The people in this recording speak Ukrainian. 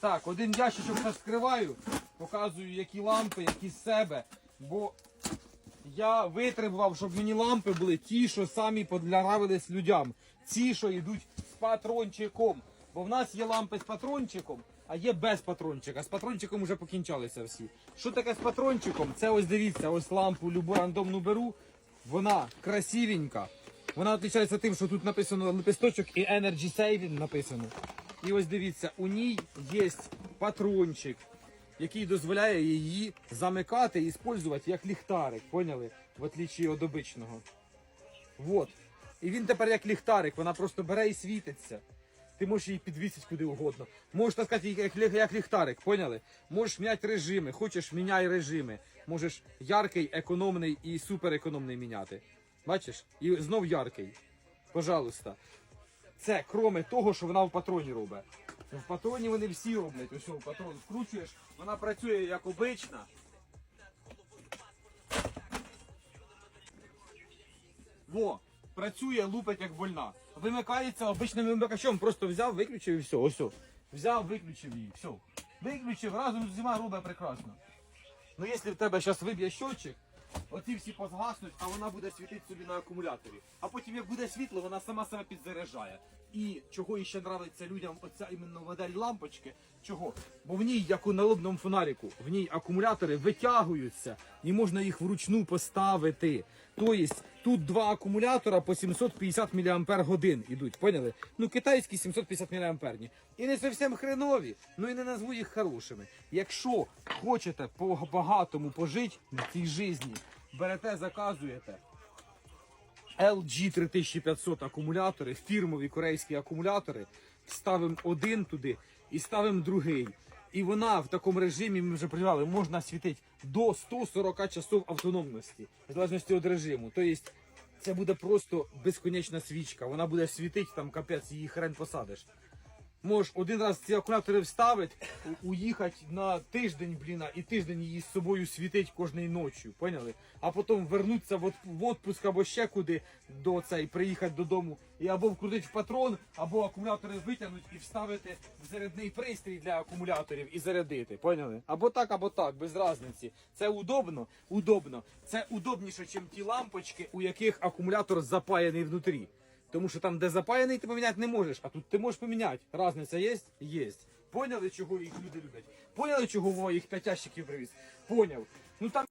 Так, один ящичок розкриваю, показую, які лампи, які з себе. Бо я витребував, щоб мені лампи були ті, що самі подляравились людям. Ці, що йдуть з патрончиком. Бо в нас є лампи з патрончиком, а є без патрончика. З патрончиком вже покінчалися всі. Що таке з патрончиком? Це ось дивіться, ось лампу любу рандомну беру. Вона красивенька. Вона відрізняється тим, що тут написано лепесточок і Energy Saving написано. І ось дивіться, у ній є патрончик, який дозволяє її замикати і використовувати як ліхтарик, поняли? В отличие від обичного. Вот. І він тепер як ліхтарик, вона просто бере і світиться. Ти можеш її підвісити куди угодно. Можеш сказати, як, лі- як ліхтарик, поняли? Можеш міняти режими, хочеш міняй режими. Можеш яркий, економний і суперекономний міняти. Bачиш? І знов яркий. Пожалуйста. Це кроме того, що вона в патроні робить. В патроні вони всі роблять. Ось в патрон вкручуєш, вона працює як обична. Во, працює, лупить як больна. Вимикається обичним вимикачом, просто взяв, виключив і все. Ось. Взяв, виключив її. Все. Виключив, разом з усіма робить прекрасно. Ну якщо в тебе зараз виб'є щотчик, оці всі позгаснуть, а вона буде світити собі на акумуляторі. А потім, як буде світло, вона сама себе підзаряджає. І чого ще нравиться людям оця іменно модель лампочки. Чого? Бо в ній, як у налобному фонаріку, в ній акумулятори витягуються і можна їх вручну поставити. Тобто тут два акумулятора по 750 мАч ідуть, поняли? Ну, китайські 750 мАч. І не зовсім хренові, ну і не назву їх хорошими. Якщо хочете по-багатому пожити в цій житті, берете, заказуєте. LG 3500 акумулятори, фірмові корейські акумулятори. Ставимо один туди і ставимо другий. І вона в такому режимі, ми вже приймали, можна світити до 140 часов автономності, в залежності від режиму. Тобто це буде просто безконечна свічка. Вона буде світити, там капець, її хрен посадиш. Можеш один раз ці акумулятори вставити, уїхати на тиждень, блін, і тиждень її з собою світить кожної ночі, поняли? А потім вернутися в отпуск або ще куди до цей, приїхати додому і або вкрутити в патрон, або акумулятори витягнути і вставити в зарядний пристрій для акумуляторів і зарядити, поняли? Або так, або так, без різниці. Це удобно, удобно. Це удобніше, ніж ті лампочки, у яких акумулятор запаяний внутрі. Тому що там, де запаяний, ти поміняти не можеш, а тут ти можеш поміняти. Разниця є? Є. Поняли, чого їх люди люблять? Поняли, чого їх п'ятящиків привіз? Поняв. Ну там